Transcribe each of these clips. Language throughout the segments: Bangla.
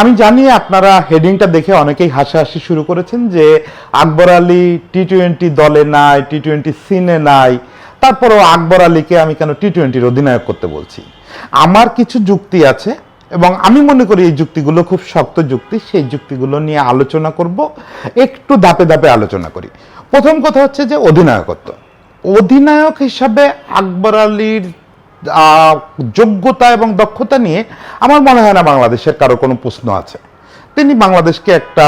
আমি জানি আপনারা হেডিংটা দেখে অনেকেই হাসাহাসি শুরু করেছেন যে আকবর আলী টি টোয়েন্টি দলে নাই টি টোয়েন্টি সিনে নাই, তারপরেও আকবর আলীকে আমি কেন টি টোয়েন্টির অধিনায়ক করতে বলছি? আমার কিছু যুক্তি আছে এবং আমি মনে করি এই যুক্তিগুলো খুব শক্ত যুক্তি, সেই যুক্তিগুলো নিয়ে আলোচনা করব, একটু ধাপে ধাপে আলোচনা করি। প্রথম কথা হচ্ছে যে অধিনায়কত্ব। অধিনায়ক হিসাবে আকবর আলীর যোগ্যতা এবং দক্ষতা নিয়ে আমার মনে হয় না বাংলাদেশের কারও কোনো প্রশ্ন আছে। তিনি বাংলাদেশকে একটা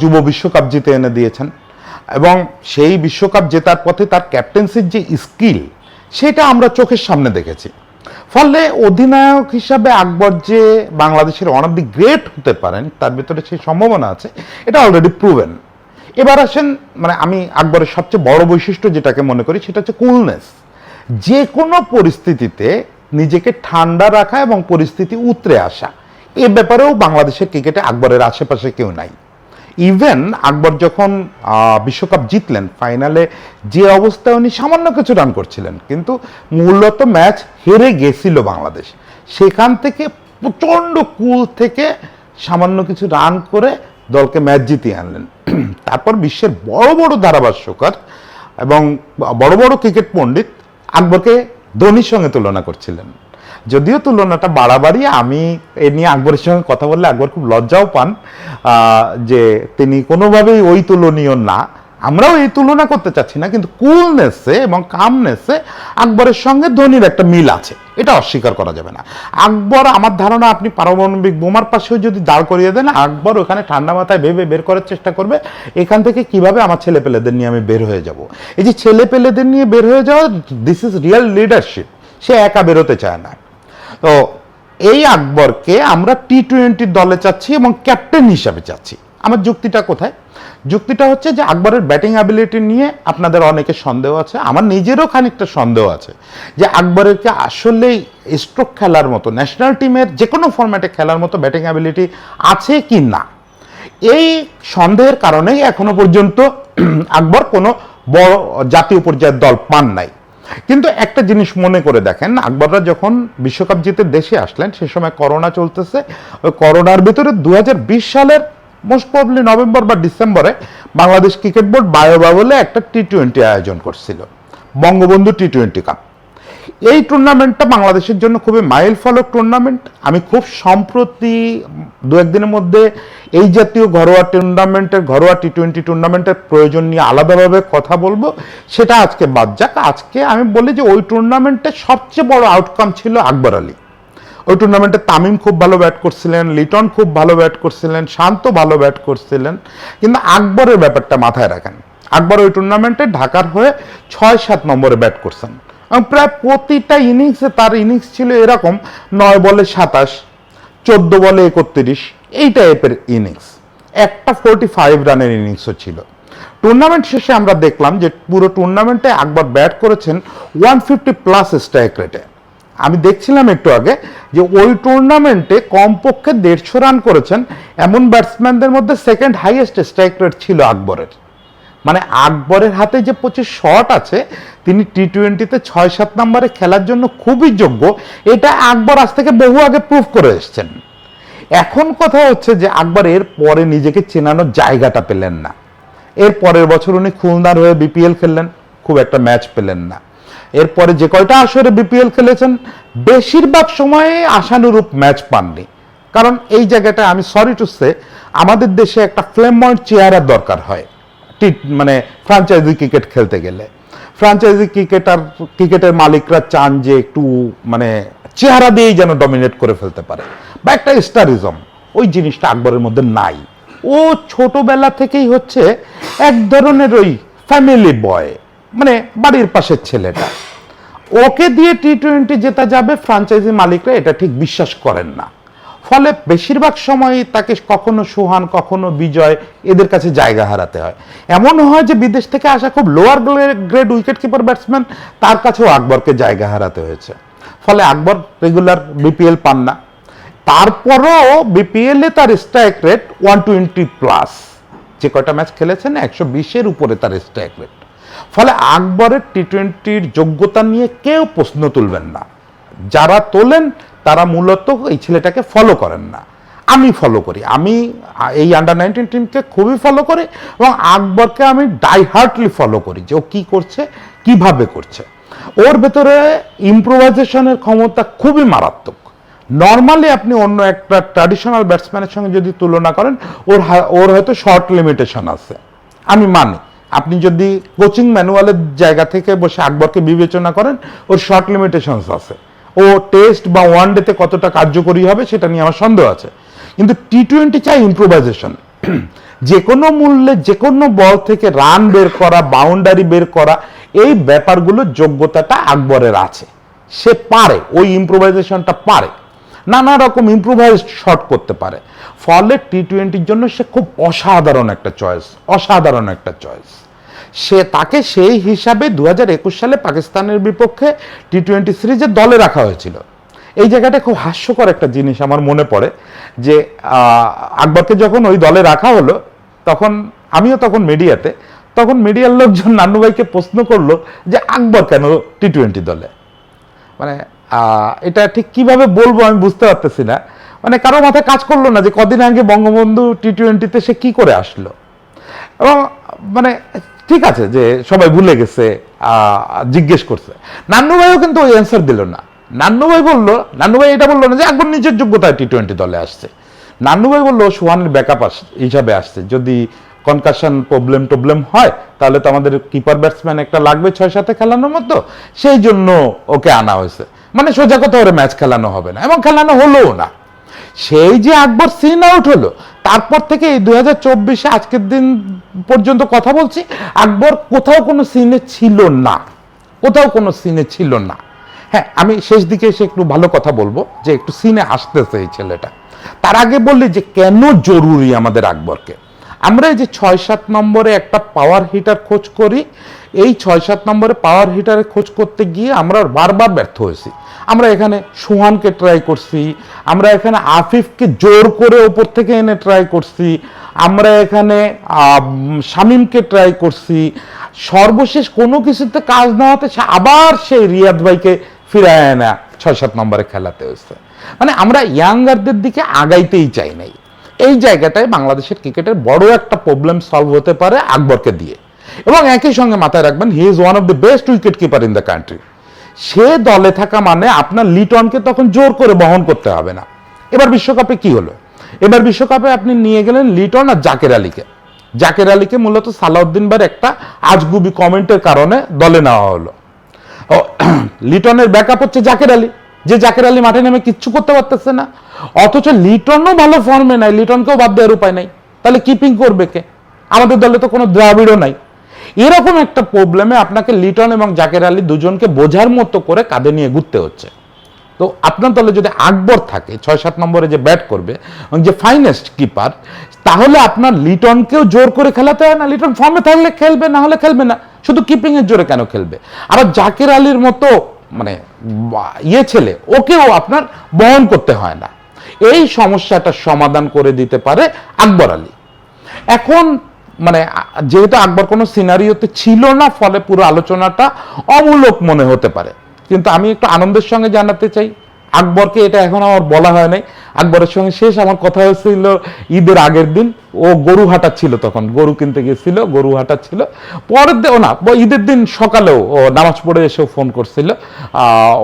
যুব বিশ্বকাপ জিতে এনে দিয়েছেন এবং সেই বিশ্বকাপ জেতার পথে তার ক্যাপ্টেন্সির যে স্কিল, সেটা আমরা চোখের সামনে দেখেছি। ফলে অধিনায়ক হিসাবে আকবর যে বাংলাদেশের ওয়ান অফ দি গ্রেট হতে পারেন, তার ভিতরে সেই সম্ভাবনা আছে, এটা অলরেডি প্রুভেন এবার আসেন মানে আমি আকবরের সবচেয়ে বড় বৈশিষ্ট্য যেটাকে মনে করি, সেটা হচ্ছে কুলনেস যে কোনো পরিস্থিতিতে নিজেকে ঠান্ডা রাখা এবং পরিস্থিতি উতরে আসা। এ ব্যাপারেও বাংলাদেশের ক্রিকেটে আকবরের আশেপাশে কেউ নাই। ইভেন আকবর যখন বিশ্বকাপ জিতলেন ফাইনালে যে অবস্থায় উনি সামান্য কিছু রান করছিলেন, কিন্তু মূলত ম্যাচ হেরে গেছিল বাংলাদেশ। সেখান থেকে প্রচণ্ড কুল থেকে সামান্য কিছু রান করে দলকে ম্যাচ জিতিয়ে আনলেন। তারপর বিশ্বের বড় বড় ধারাভাষ্যকার এবং বড় বড় ক্রিকেট পণ্ডিত আকবরকে ধোনির সঙ্গে তুলনা করছিলেন। যদিও তুলনাটা বাড়াবাড়ি, আমি এ নিয়ে আকবরের সঙ্গে কথা বললে আকবর খুব লজ্জাও পান যে তিনি কোনোভাবেই ওই তুলনীয় না। আমরাও এই তুলনা করতে চাচ্ছি না, কিন্তু কুলনেসে এবং কামনেসে আকবরের সঙ্গে ধোনির একটা মিল আছে। এটা অস্বীকার করা যাবে না। আকবর, আমার ধারণা আপনি পারমাণবিক বোমার পাশেও যদি দাঁড় করিয়ে দেন, আকবর ওখানে ঠান্ডা মাথায় ভেবে বের করার চেষ্টা করবে। এখান থেকে কীভাবে আমার ছেলে পেলেদের নিয়ে আমি বের হয়ে যাব? এই যে ছেলে পেলেদের নিয়ে বের হয়ে যাওয়া দিস ইজ রিয়েল লিডারশিপ সে একা বেরোতে চায় না। তো এই আকবরকে আমরা টি টোয়েন্টি দলে চাচ্ছি এবং ক্যাপ্টেন হিসাবে চাচ্ছি। আমার যুক্তিটা কোথায়? যুক্তিটা হচ্ছে যে আকবরের ব্যাটিং অ্যাবিলিটি নিয়ে আপনাদের অনেকের সন্দেহ আছে, আমার নিজেরও খানিকটা সন্দেহ আছে যে আকবরেরকে আসলেই স্ট্রোক খেলার মতো ন্যাশনাল টিমের যে কোনো ফরম্যাটে খেলার মতো ব্যাটিং অ্যাবিলিটি আছে কি না? এই সন্দেহের কারণেই এখনও পর্যন্ত আকবর কোনো বড় জাতীয় পর্যায়ের দল পান নাই। কিন্তু একটা জিনিস মনে করে দেখেন, আকবররা যখন বিশ্বকাপ জিতে দেশে আসলেন, সে সময় করোনা চলতেছে। ওই করোনার ভিতরে দু হাজার বিশ সালের মোস্ট প্রবলি নভেম্বর বা ডিসেম্বরে বাংলাদেশ ক্রিকেট বোর্ড বায়োবা বলে একটা টি টোয়েন্টি আয়োজন করছিল, বঙ্গবন্ধু টি টোয়েন্টি কাপ এই টুর্নামেন্টটা বাংলাদেশের জন্য খুবই মাইল ফলক টুর্নামেন্ট আমি খুব সম্প্রতি দু একদিনের মধ্যে এই জাতীয় ঘরোয়া টুর্নামেন্টের ঘরোয়া টি টোয়েন্টি টুর্নামেন্টের প্রয়োজন নিয়ে আলাদাভাবে কথা বলব, সেটা আজকে বাদ যাক। আজকে আমি বলি যে ওই টুর্নামেন্টের সবচেয়ে বড় আউটকাম ছিল আকবর আলী। ওই টুর্নামেন্টে তামিম খুব ভালো ব্যাট করছিলেন, লিটন খুব ভালো ব্যাট করছিলেন, শান্ত ভালো ব্যাট করছিলেন। কিন্তু আকবরের ব্যাপারটা মাথায় রাখেন। আকবর ওই টুর্নামেন্টে ঢাকার হয়ে ছয় সাত নম্বরে ব্যাট করছেন। এবং প্রায় প্রতিটা ইনিংসে তার ইনিংস ছিল এরকম, নয় বলে সাতাশ, চোদ্দ বলে একত্রিশ, এই টাইপের ইনিংস একটা ফোরটি ফাইভ রানের ইনিংসও ছিল। টুর্নামেন্ট শেষে আমরা দেখলাম যে পুরো টুর্নামেন্টে আকবর ব্যাট করেছেন ওয়ান ফিফটি প্লাস স্ট্রাইক রেটে আমি দেখছিলাম একটু আগে যে ওই টুর্নামেন্টে কমপক্ষে দেড়শো রান করেছেন। এমন ব্যাটসম্যানদের মধ্যে সেকেন্ড হাইয়েস্ট স্ট্রাইক রেট ছিল আকবরের। মানে আকবরের হাতে যে পঁচিশ শট আছে, তিনি টি টোয়েন্টিতে ছয় সাত নম্বরে খেলার জন্য খুবই যোগ্য। এটা আকবর আজ থেকে বহু আগে প্রুভ করে এসছেন। এখন কথা হচ্ছে যে আকবর এর পরে নিজেকে চেনানোর জায়গাটা পেলেন না। এর পরের বছর উনি খুলনার হয়ে বিপিএল খেললেন, খুব একটা ম্যাচ পেলেন না। এরপরে যে কয়টা আসরে বিপিএল খেলেছেন, বেশিরভাগ সময়ে আশানুরূপ ম্যাচ পাননি। কারণ এই জায়গাটা আমি সরি টু সে আমাদের দেশে একটা ফ্লেময়েন্ট চেয়ারের দরকার হয়, টি মানে ফ্রাঞ্চাইজি ক্রিকেট খেলতে গেলে। ফ্রাঞ্চাইজি ক্রিকেটার ক্রিকেটের মালিকরা চান যে একটু মানে চেহারা দিয়েই যেন ডমিনেট করে ফেলতে পারে। বা একটা স্টারিজম ওই জিনিসটা আকবরের মধ্যে নাই। ও ছোটবেলা থেকেই হচ্ছে এক ধরনের ওই ফ্যামিলি বয় মানে বাড়ির পাশের ছেলেটা। ওকে দিয়ে টি টোয়েন্টি জেতা যাবে ফ্রাঞ্চাইজি মালিকরা, এটা ঠিক বিশ্বাস করেন না। ফলে বেশিরভাগ সময় তাকে কখনো সুহান, কখনো বিজয় এদের কাছে জায়গা হারাতে হয়। এমন হয় যে বিদেশ থেকে আসা খুব lower grade wicket keeper batsman তার কাছেও আকবরকে জায়গা হারাতে হয়েছে। ফলে আকবর রেগুলার বিপিএল পান না। তারপরও বিপিএল তার strike rate one twenty plus যে কয়টা ম্যাচ খেলেছেন? একশো বিশের উপরে তার স্ট্রাইক রেট ফলে আকবরের টি টোয়েন্টির যোগ্যতা নিয়ে কেউ প্রশ্ন তুলবেন না। যারা তোলেন, তারা মূলত এই ছেলেটাকে ফলো করেন না। আমি ফলো করি। আমি, এই আন্ডার নাইনটিন টিমকে খুবই ফলো করি এবং আকবরকে আমি ডাইহার্টলি ফলো করি যে ও কী করছে, কীভাবে করছে। ওর ভেতরে ইম্প্রোভাইজেশনের ক্ষমতা খুবই মারাত্মক। নর্মালি আপনি অন্য একটা ট্র্যাডিশনাল ব্যাটসম্যানের সঙ্গে যদি তুলনা করেন, ওর ওর হয়তো শর্ট লিমিটেশন আছে। আমি মানি। আপনি যদি কোচিং ম্যানুয়ালের জায়গা থেকে বসে আকবরকে বিবেচনা করেন, ওর শর্ট লিমিটেশনস আছে। ও টেস্ট বা ওয়ান ডেতে কতটা কার্যকরী হবে সেটা নিয়ে আমার সন্দেহ আছে। কিন্তু টি টোয়েন্টি চাই ইম্প্রোভাইজেশন যে কোনো মূল্যে, যে কোনো বল থেকে রান বের করা বাউন্ডারি বের করা, এই ব্যাপারগুলোর যোগ্যতাটা আকবরের আছে। সে পারে, ওই ইম্প্রোভাইজেশনটা পারে। নানা রকম ইম্প্রোভাইজড শট করতে পারে। ফলে টি টোয়েন্টির জন্য সে খুব অসাধারণ একটা চয়েস অসাধারণ একটা চয়েস সে তাকে সেই হিসাবে দু হাজার একুশ সালে পাকিস্তানের বিপক্ষে টি টোয়েন্টি সিরিজে দলে রাখা হয়েছিল। এই জায়গাটা খুব হাস্যকর একটা জিনিস আমার মনে পড়ে যে আকবরকে যখন ওই দলে রাখা হলো, তখন আমিও তখন মিডিয়াতে, তখন মিডিয়ার লোকজন নান্নু ভাইকে প্রশ্ন করল যে, আকবর কেন টি টোয়েন্টি দলে? মানে এটা ঠিক কীভাবে বলব আমি বুঝতে পারতেছি না। মানে কারও মাথায় কাজ করল না যে, কদিন আগে বঙ্গবন্ধু টি টোয়েন্টিতে সে কি করে আসলো? এবং মানে ঠিক আছে যে সবাই ভুলে গেছে জিজ্ঞেস করছে। নান্নু ভাইও কিন্তু ওই অ্যান্সার দিল না। নান্নু ভাই বলল, নান্নু ভাই এটা বলল না যে একবার নিজের যোগ্যতায় টি টোয়েন্টি দলে আসছে। নান্নু ভাই বলল, সোহানের ব্যাকআপ হিসাবে আসছে। যদি কনকাশন প্রবলেম টবলেম হয়, তাহলে তো আমাদের কিপার ব্যাটসম্যান একটা লাগবে ছয় সাথে খেলানোর মতো। সেই জন্য ওকে আনা হয়েছে। মানে সোজা কথা, ওরে ম্যাচ খেলানো হবে না। এবং খেলানো হলোও না। সেই যে আকবর সিন আউট হলো তারপর থেকে এই দুই হাজার চব্বিশে আজকের দিন পর্যন্ত কথা বলছি। আকবর, কোথাও কোনো সিনে ছিল না। কোথাও কোনো সিনে ছিল না। হ্যাঁ আমি শেষ দিকে এসে একটু ভালো কথা বলব যে একটু সিনে আসতেছে এই ছেলেটা। তার আগে বললি যে কেন জরুরি আমাদের আকবরকে? আমরা এই যে ছয় সাত নম্বরে একটা পাওয়ার হিটার খোঁজ করি এই ছয় সাত নম্বরে পাওয়ার হিটারে খোঁজ করতে গিয়ে আমরা বারবার ব্যর্থ হয়েছি। আমরা এখানে সোহানকে ট্রাই করছি, আমরা এখানে আফিফকে জোর করে ওপর থেকে এনে ট্রাই করছি, আমরা এখানে শামীমকে ট্রাই করছি। সর্বশেষ কোনো কিছুতে কাজ না হতে আবার সেই রিয়াদ ভাইকে ফিরায় আনা ছয় সাত নম্বরে খেলাতে হয়েছে। মানে আমরা ইয়াঙ্গারদের দিকে আগাইতেই চাই নাই। এই জায়গাটায় বাংলাদেশের ক্রিকেটের বড় একটা প্রবলেম সলভ হতে পারে আকবরকে দিয়ে। এবং একই সঙ্গে মাথায় রাখবেন he is one of the best wicket keeper in the country সে দলে থাকা মানে আপনার লিটনকে তখন জোর করে বহন করতে হবে না। এবার বিশ্বকাপে কি হলো? এবার বিশ্বকাপে আপনি নিয়ে গেলেন লিটন আর জাকের আলীকে। জাকের আলীকে মূলত সালাউদ্দিন বার একটা আজগুবি কমেন্টের কারণে দলে নেওয়া হলো। লিটনের ব্যাকআপ হচ্ছে জাকের আলী। যে জাকের আলী মাঠে নেমে কিচ্ছু করতে পারতেছে না। অথচ লিটনও ভালো ফর্মে নাই, লিটনকেও বাদ দেওয়ার উপায় নাই। তাহলে কিপিং করবে কে? আমাদের দলে তো কোনো দ্রাবিড়ও নাই। এরকম একটা প্রবলেমে আপনাকে লিটন এবং জাকের আলী দুজনকে বোঝার মতো করে কাঁধে নিয়ে ঘুরতে হচ্ছে। তো আপনার দলে যদি আকবর থাকে ছয় সাত নম্বরে যে ব্যাট করবে, এবং যে ফাইনেস্ট কিপার তাহলে আপনার লিটনকেও জোর করে খেলাতে হয় না? লিটন ফর্মে থাকলে খেলবে, না হলে খেলবে না? শুধু কিপিং এর জোরে কেন খেলবে? আর জাকের আলীর মতো মানে ইয়ে ছেলে, ওকেও আপনার বহন করতে হয় না। এই সমস্যাটার সমাধান করে দিতে পারে আকবর আলী। এখন মানে যেহেতু আকবর কোনো সিনারিওতে ছিল না, ফলে পুরো আলোচনাটা অমূলক মনে হতে পারে। কিন্তু আমি একটু আনন্দের সঙ্গে জানাতে চাই, আকবরকে এটা এখন আমার বলা হয় নাই। আকবরের সঙ্গে শেষ আমার কথা হয়েছিল ঈদের আগের দিন, ও গরু হাঁটাচ্ছিল তখন, গরু কিনতে গেছিল গরু হাঁটাচ্ছিল পরের দিন না ঈদের দিন সকালেও ও নামাজ পড়ে এসেও ফোন করছিল।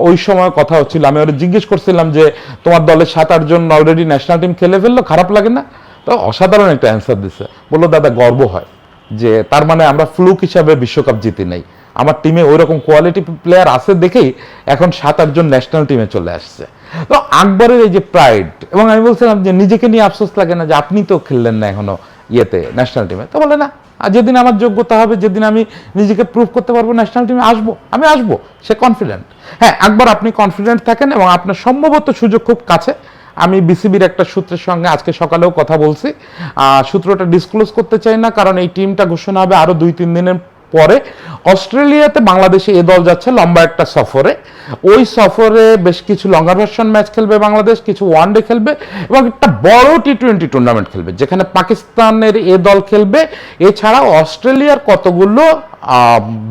ওই সময় কথা হচ্ছিল, আমি ওরা জিজ্ঞেস করছিলাম যে, তোমার দলের সাত আটজন অলরেডি ন্যাশনাল টিম খেলে ফেলল, খারাপ লাগে না? তো অসাধারণ একটা অ্যান্সার দিছে। বলল, দাদা, গর্ব হয় যে তার মানে আমরা ফ্লুক হিসাবে বিশ্বকাপ জিতি নাই। আমার টিমে ওই রকম কোয়ালিটি প্লেয়ার আছে দেখেই এখন সাত আটজন ন্যাশনাল টিমে চলে আসছে। তো আকবরের এই যে প্রাইড এবং আমি বলছিলাম যে নিজেকে নিয়ে আফসোস লাগে না যে আপনি তো খেললেন না এখনও ইয়েতে ন্যাশনাল টিমে তো বলে, না, আর যেদিন আমার যোগ্যতা হবে, যেদিন আমি নিজেকে প্রুভ করতে পারব ন্যাশনাল টিমে আসব। আমি আসব। সে কনফিডেন্ট হ্যাঁ একবার আপনি কনফিডেন্ট থাকেন এবং আপনার সম্ভবত সুযোগ খুব কাছে। আমি বিসিবির একটা সূত্রের সঙ্গে আজকে সকালেও কথা বলছি। সূত্রটা ডিসক্লোজ করতে চাই না, কারণ এই টিমটা ঘোষণা হবে আরও দুই, তিন দিনের পরে। অস্ট্রেলিয়াতে বাংলাদেশে এ দল যাচ্ছে লম্বা একটা সফরে। ওই সফরে বেশ কিছু লঙ্গার ভার্সন ম্যাচ খেলবে বাংলাদেশ, কিছু ওয়ানডে খেলবে এবং একটা বড় টি টোয়েন্টি টুর্নামেন্ট খেলবে, যেখানে পাকিস্তানের এ দল খেলবে। এছাড়াও অস্ট্রেলিয়ার কতগুলো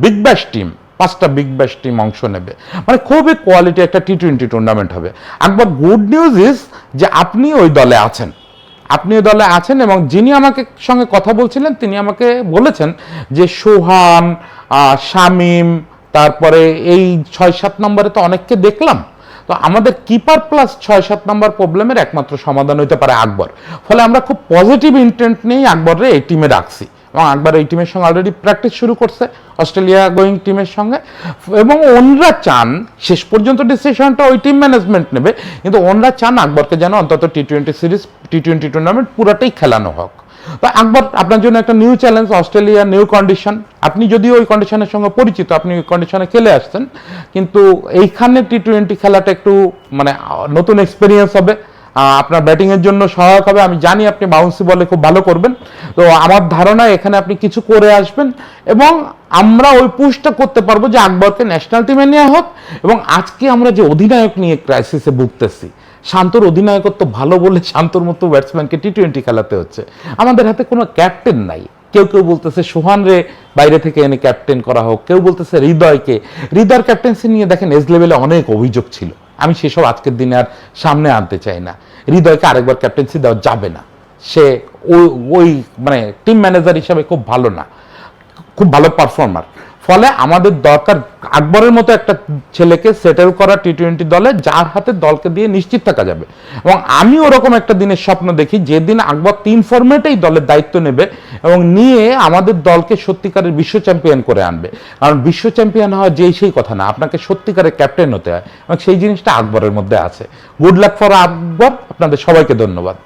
বিগ ব্যাশ টিম পাঁচটা বিগ ব্যাশ টিম অংশ নেবে। মানে খুবই কোয়ালিটি একটা টি টোয়েন্টি টুর্নামেন্ট হবে। একবার গুড নিউজ ইজ যে আপনি ওই দলে আছেন। আপনি ওই দলে আছেন এবং যিনি আমাকে সঙ্গে কথা বলছিলেন, তিনি আমাকে বলেছেন যে সোহান শামীম, তারপরে এই ছয় সাত নম্বরে তো অনেককে দেখলাম। তো আমাদের কিপার প্লাস ছয় সাত নম্বর প্রবলেমের একমাত্র সমাধান হইতে পারে আকবর। ফলে আমরা খুব পজিটিভ ইন্টেন্ট নিয়েই আকবরে এই টিমে রাখছি। এবং আকবর এই টিমের সঙ্গে অলরেডি প্র্যাকটিস শুরু করছে, অস্ট্রেলিয়া গোয়িং টিমের সঙ্গে। এবং ওনরা চান, শেষ পর্যন্ত ডিসিশনটা ওই টিম ম্যানেজমেন্ট নেবে। কিন্তু ওনরা চান আকবরকে যেন অন্তত T twenty series T twenty tournament পুরাটাই খেলানো হোক। তো আকবর, আপনার জন্য একটা new challenge Australia new condition আপনি যদিও ওই কন্ডিশনের সঙ্গে পরিচিত, আপনি ওই কন্ডিশনে খেলে আসছেন। কিন্তু এইখানে টি টোয়েন্টি খেলাটা একটু মানে নতুন এক্সপিরিয়েন্স হবে। আপনার ব্যাটিং এর জন্য সহায়ক হবে। আমি জানি আপনি বাউন্সি বলে খুব ভালো করবেন। তো আমার ধারণা এখানে আপনি কিছু করে আসবেন এবং আমরা ওই পুশটা করতে পারব যে আকবরকে ন্যাশনাল টিমে নেওয়া হোক এবং আজকে আমরা যে অধিনায়ক নিয়ে ক্রাইসিসে ভুগতেছি, শান্তর অধিনায়কত্ব ভালো বলে শান্তর মতো ব্যাটসম্যানকে টি টোয়েন্টি খেলাতে হচ্ছে। আমাদের হাতে কোনো ক্যাপ্টেন নাই। কেউ কেউ বলতেছে, সোহান রে, বাইরে থেকে এনে ক্যাপ্টেন করা হোক। কেউ বলতেছে, হৃদয়কে। হৃদয়ের ক্যাপ্টেন্সি নিয়ে দেখেন, এজ লেভেলে অনেক অভিযোগ ছিল। আমি সেসব আজকের দিনে আর সামনে আনতে চাই না। হৃদয়কে আরেকবার ক্যাপ্টেন্সি দেওয়া যাবে না। সে ওই ওই মানে টিম ম্যানেজার হিসাবে খুব ভালো না। খুব ভালো পারফর্মার ফলে আমাদের দরকার আকবরের মতো একটা ছেলেকে সেটেল করা টি টোয়েন্টি দলে যার হাতে দলকে দিয়ে নিশ্চিত থাকা যাবে। এবং আমি ওরকম একটা দিনের স্বপ্ন দেখি, যেদিন আকবর তিন ফরম্যাটেই দলের দায়িত্ব নেবে এবং নিয়ে আমাদের দলকে সত্যিকারের বিশ্ব চ্যাম্পিয়ন করে আনবে। কারণ বিশ্ব চ্যাম্পিয়ন হওয়া যেই সেই কথা না, আপনাকে সত্যিকারের ক্যাপ্টেন হতে হয় এবং সেই জিনিসটা আকবরের মধ্যে আছে। গুড লাক ফর আকবর, আপনাদের সবাইকে ধন্যবাদ।